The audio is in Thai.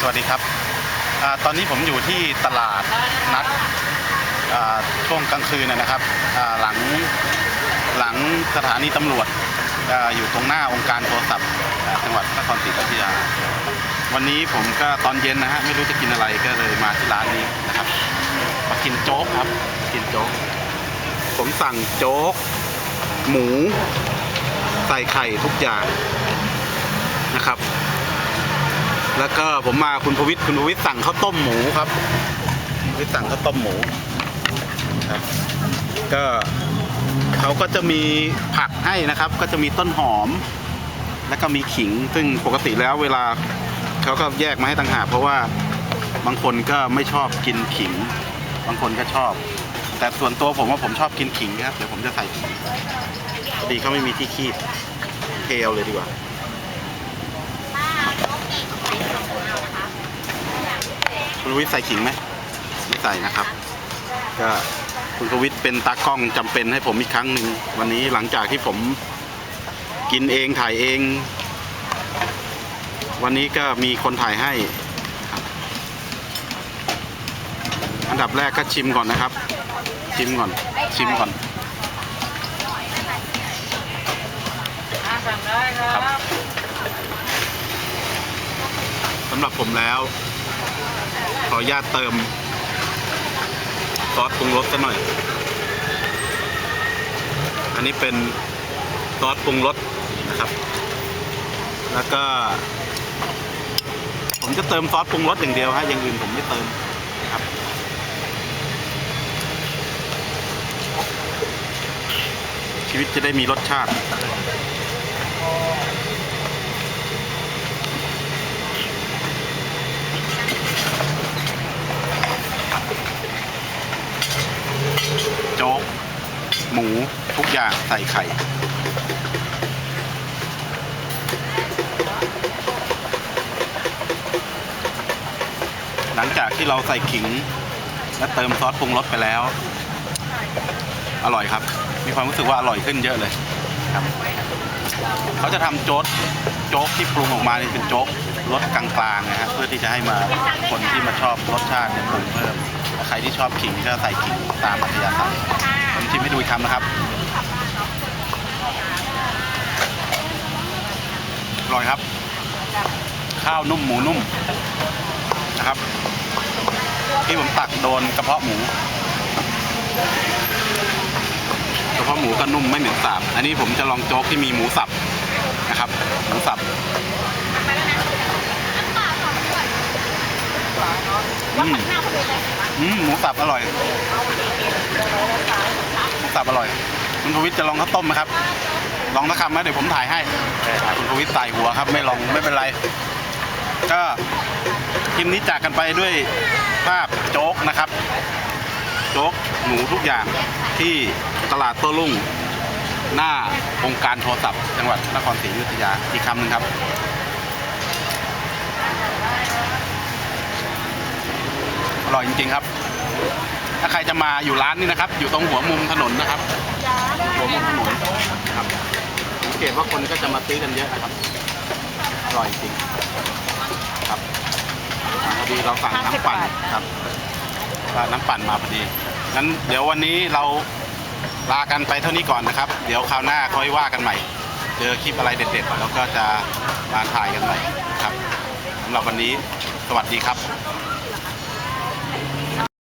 สวัสดีครับอตอนนี้ผมอยู่ที่ตลาดนัดช่วงกลางคืนนะครับหลังหลังสถานีตำรวจออยู่ตรงหน้าองค์การโทรศัพท์จังหวัดนครศรีธรรมราชวันนี้ผมก็ตอนเย็นนะฮะไม่รู้จะกินอะไรก็เลยมาที่ร้านนี้นะครับมากินโจ๊กครับกินโจ๊กผมสั่งโจ๊ก หมู ใส่ไข่ทุกอย่างนะครับ แล้วก็ผมมาคุณพวิทย์คุณพวิทย์สั่งข้าวต้มหมูครับพวิทย์สั่งข้าวต้มหมูครับก็เขาก็จะมีผักให้นะครับ ก็จะมีต้นหอม แล้วก็มีขิง ซึ่งปกติแล้วเวลาเขาก็แยกมาให้ต่างหากเพราะว่าบางคนก็ไม่ชอบกินขิง บางคนก็ชอบ แต่ส่วนตัวผมว่าผมชอบกินขิงครับเดี๋ยวผมจะใส่ขิงพอดีเขาไม่มีที่คีบเทเอาเลยดีกว่า คุณวิทย์ใส่ขิงไหมไม่ใส่นะครับ ก็คุณกวิทย์เป็นตากล้องจำเป็นให้ผมอีกครั้งหนึ่งวันนี้หลังจากที่ผมกินเองถ่ายเอง วันนี้ก็มีคนถ่ายให้ อันดับแรกก็ชิมก่อนนะครับ ชิมก่อน ชิมก่อนสำหรับผมแล้ว ขออนุญาตเติมซอสปรุงรสสักหน่อย อันนี้เป็นซอสปรุงรสนะครับ แล้วก็ ผมจะเติมซอสปรุงรสอย่างเดียวฮะอย่างอื่นผมไม่เติมนะครับชีวิตจะได้มีรสชาติ จ๊ก หมูทุกอย่างใส่ไข่ หลังจากที่เราใส่ขิง และเติมซอสปรุงรสไปแล้ว อร่อยครับ มีความรู้สึกว่าอร่อยขึ้นเยอะเลยครับเขาจะทำโจ๊กโจ๊กที่ปรุงออกมานี่เป็นโจ๊ก รสกลางๆนะฮะเพื่อที่จะให้มาคนที่มาชอบรสชาติเนี่ยปรุงเพิ่มใครที่ชอบขิงก็ใส่ขิงตามอัธยาศัยผมชิมให้ดูอีกคำนะครับอร่อยครับ ข้าวนุ่มหมูนุ่มนะครับ ที่ผมตักโดนกระเพาะหมูกระเพาะหมูก็นุ่มไม่เหม็นสาบ อันนี้ผมจะลองโจ๊กที่มีหมูสับนะครับ หมูสับ อืมอืมหมูสับอร่อยหมูสับอร่อย คุณพวิทย์จะลองข้าวต้มไหมครับ ลองสักคำไหมเดี๋ยวผมถ่ายให้ คุณพวิทย์ใส่หัวครับ ไม่ลองไม่เป็นไร ก็คลิปนี้จากกันไปด้วยภาพโจ๊กนะครับ โจ๊กหมูทุกอย่างที่ตลาดโต้รุ่งหน้าองค์การโทรศัพท์ จังหวัดนครศรีอยุธยาอีกคำหนึ่งครับ ร่อยจริงๆครับ ถ้าใครจะมาอยู่ร้านนี้นะครับ อยู่ตรงหัวมุมถนนนะครับ หัวมุมถนนครับสังเกตว่าคนก็จะมาซื้อกันเยอะนะครับ อร่อยจริงครับพอดีเราสั่งน้ำปั่นครับว่าน้ำปั่นมาพอดีงั้นเดี๋ยววันนี้เราลากันไปเท่านี้ก่อนนะครับ เดี๋ยวคราวหน้าค่อยว่ากันใหม่ เจอคลิปอะไรเด็ดๆแล้วก็จะมาถ่ายกันใหม่ครับสำหรับวันนี้สวัสดีครับ